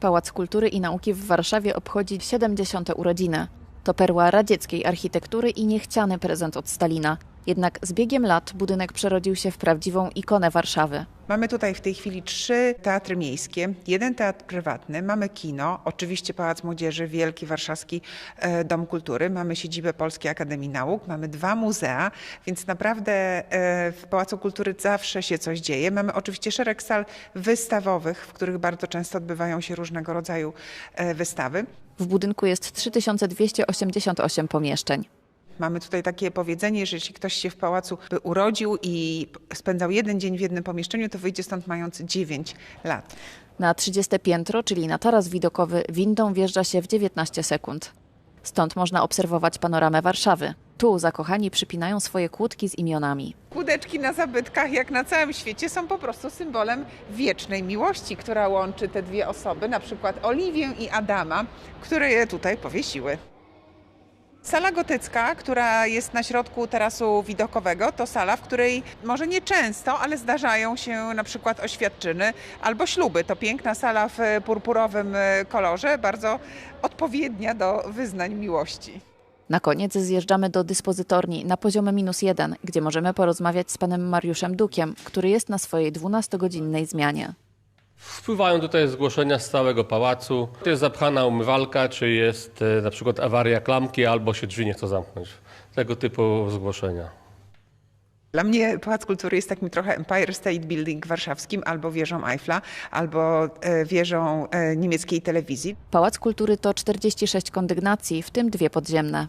Pałac Kultury i Nauki w Warszawie obchodzi 70. urodziny. To perła radzieckiej architektury i niechciany prezent od Stalina. Jednak z biegiem lat budynek przerodził się w prawdziwą ikonę Warszawy. Mamy tutaj w tej chwili trzy teatry miejskie, jeden teatr prywatny, mamy kino, oczywiście Pałac Młodzieży, Wielki Warszawski e, Dom Kultury, mamy siedzibę Polskiej Akademii Nauk, mamy dwa muzea, więc naprawdę e, w Pałacu Kultury zawsze się coś dzieje. Mamy oczywiście szereg sal wystawowych, w których bardzo często odbywają się różnego rodzaju e, wystawy. W budynku jest 3288 pomieszczeń. Mamy tutaj takie powiedzenie, że jeśli ktoś się w pałacu by urodził i spędzał jeden dzień w jednym pomieszczeniu, to wyjdzie stąd mając 9 lat. Na 30 piętro, czyli na taras widokowy, windą wjeżdża się w 19 sekund. Stąd można obserwować panoramę Warszawy. Tu zakochani przypinają swoje kłódki z imionami. Kłódeczki na zabytkach, jak na całym świecie, są po prostu symbolem wiecznej miłości, która łączy te dwie osoby, na przykład Oliwię i Adama, które je tutaj powiesiły. Sala gotycka, która jest na środku tarasu widokowego, to sala, w której może nie często, ale zdarzają się na przykład oświadczyny albo śluby. To piękna sala w purpurowym kolorze, bardzo odpowiednia do wyznań miłości. Na koniec zjeżdżamy do dyspozytorni na poziom minus jeden, gdzie możemy porozmawiać z panem Mariuszem Dukiem, który jest na swojej 12-godzinnej zmianie. Wpływają tutaj zgłoszenia z całego pałacu. To jest zapchana umywalka, czy jest e, na przykład awaria klamki, albo się drzwi nie chcą zamknąć. Tego typu zgłoszenia. Dla mnie Pałac Kultury jest takim trochę Empire State Building warszawskim, albo wieżą Eiffla, albo e, wieżą e, niemieckiej telewizji. Pałac Kultury to 46 kondygnacji, w tym dwie podziemne.